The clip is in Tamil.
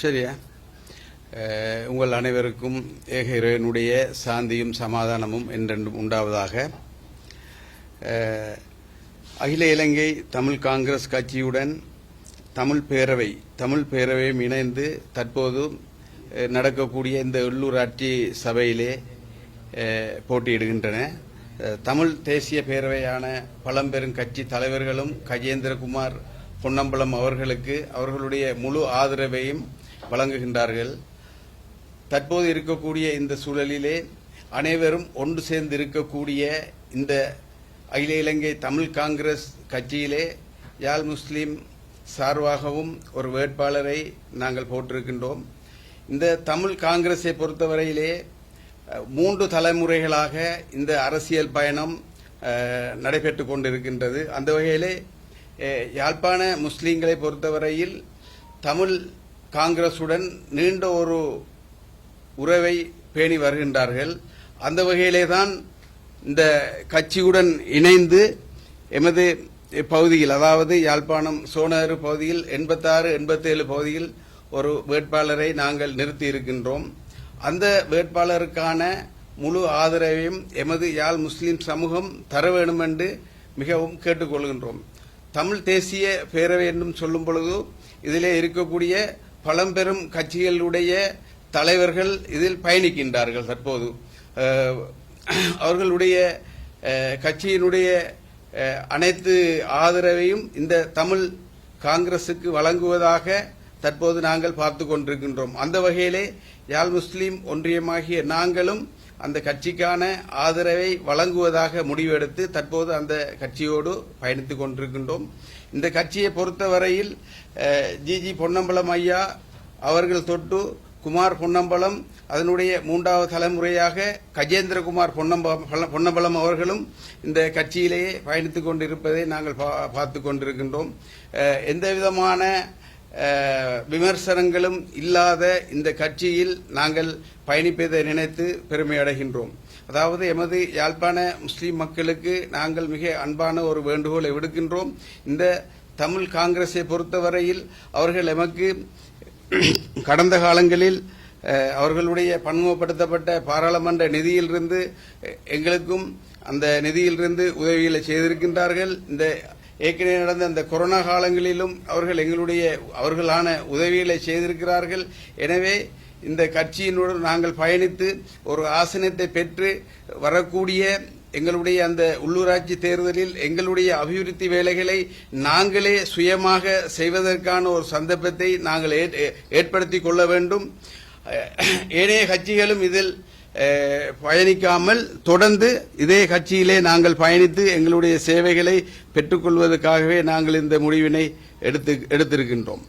சரியா உங்கள் அனைவருக்கும் ஏக இறைவனுடைய சாந்தியும் சமாதானமும் என்றென்றும் உண்டாவதாக. அகில இலங்கை தமிழ் காங்கிரஸ் கட்சியுடன் தமிழ் பேரவை தமிழ் பேரவையும் இணைந்து தற்போது நடக்கக்கூடிய இந்த உள்ளூராட்சி சபையிலே போட்டியிடுகின்றன. தமிழ் தேசிய பேரவையான பழம்பெரும் கட்சி தலைவர்களும் கஜேந்திரகுமார் பொன்னம்பலம் அவர்களுக்கு அவர்களுடைய முழு ஆதரவையும் வழங்குகின்றார்கள். தற்போது இருக்கக்கூடிய இந்த சூழலிலே அனைவரும் ஒன்று சேர்ந்து இருக்கக்கூடிய இந்த அகில இலங்கை தமிழ் காங்கிரஸ் கட்சியிலே யாழ் முஸ்லீம் சார்பாகவும் ஒரு வேட்பாளரை நாங்கள் போட்டிருக்கின்றோம். இந்த தமிழ் காங்கிரஸை பொறுத்தவரையிலே மூன்று தலைமுறைகளாக இந்த அரசியல் பயணம் நடைபெற்று கொண்டிருக்கின்றது. அந்த வகையிலே யாழ்ப்பாண முஸ்லீம்களை பொறுத்தவரையில் தமிழ் காங்கிரசுடன் நீண்ட ஒரு உறவை பேணி வருகின்றார்கள். அந்த வகையிலே தான் இந்த கட்சியுடன் இணைந்து எமது பகுதியில் அதாவது யாழ்ப்பாணம் சோனகரு பகுதியில் எண்பத்தாறு எண்பத்தேழு பகுதியில் ஒரு வேட்பாளரை நாங்கள் நிறுத்தி இருக்கின்றோம் அந்த வேட்பாளருக்கான முழு ஆதரவையும் எமது யாழ் முஸ்லிம் சமூகம் தர வேண்டும் என்று மிகவும் கேட்டுக்கொள்கின்றோம். தமிழ் தேசிய பேரவை என்றும் சொல்லும் பொழுது இதிலே இருக்கக்கூடிய பழம்பெரும் கட்சிகளுடைய தலைவர்கள் இதில் பயணிக்கின்றார்கள் தற்போது. அவர்களுடைய கட்சியினுடைய அனைத்து ஆதரவையும் இந்த தமிழ் காங்கிரசுக்கு வழங்குவதாக தற்போது நாங்கள் பார்த்து கொண்டிருக்கின்றோம். அந்த வகையிலே யாழ் முஸ்லீம் ஒன்றியமாகிய நாங்களும் அந்த கட்சிக்கான ஆதரவை வழங்குவதாக முடிவெடுத்து தற்போது அந்த கட்சியோடு பயணித்துக் கொண்டிருக்கின்றோம். இந்த கட்சியை பொறுத்தவரையில் ஜிஜி பொன்னம்பலம் ஐயா அவர்கள் தொட்டு குமார் பொன்னம்பலம் அதனுடைய மூன்றாவது தலைமுறையாக கஜேந்திரகுமார் பொன்னம்ப- பொன்னம்பலம் அவர்களும் இந்த கட்சியிலேயே பயணித்துக் கொண்டிருப்பதை நாங்கள் பா- கொண்டிருக்கின்றோம். எந்த விதமான விமர்சனங்களும் இல்லாத இந்த கட்சியில் நாங்கள் பயணிப்பதை நினைத்து பெருமையடைகின்றோம் அதாவது எமது யாழ்ப்பாண முஸ்லீம் மக்களுக்கு நாங்கள் மிக அன்பான ஒரு வேண்டுகோளை விடுக்கின்றோம். இந்த தமிழ் காங்கிரஸை பொறுத்தவரையில் அவர்கள் எமக்கு கடந்த காலங்களில் அவர்களுடைய பன்முகப்படுத்தப்பட்ட பாராளுமன்ற நிதியிலிருந்து எங்களுக்கும் அந்த நிதியிலிருந்து உதவிகளை செய்திருக்கின்றார்கள். இந்த ஏற்கனவே நடந்த அந்த கொரோனா காலங்களிலும் அவர்கள் எங்களுடைய அவர்களான உதவிகளை செய்திருக்கிறார்கள். எனவே இந்த கட்சியினுடன் நாங்கள் பயணித்து ஒரு ஆசனத்தை பெற்று வரக்கூடிய எங்களுடைய அந்த உள்ளூராட்சி தேர்தலில் எங்களுடைய அபிவிருத்தி வேலைகளை நாங்களே சுயமாக செய்வதற்கான ஒரு சந்தர்ப்பத்தை நாங்கள் ஏற்- ஏற்படுத்திக் கொள்ள வேண்டும். ஏனைய கட்சிகளும் இதில் பயணிக்காமல் தொடர்ந்து இதே கட்சியிலே நாங்கள் பயணித்து எங்களுடைய சேவைகளை பெற்றுக்கொள்வதற்காகவே நாங்கள் இந்த முடிவினை எடுத்து எடுத்திருக்கின்றோம்.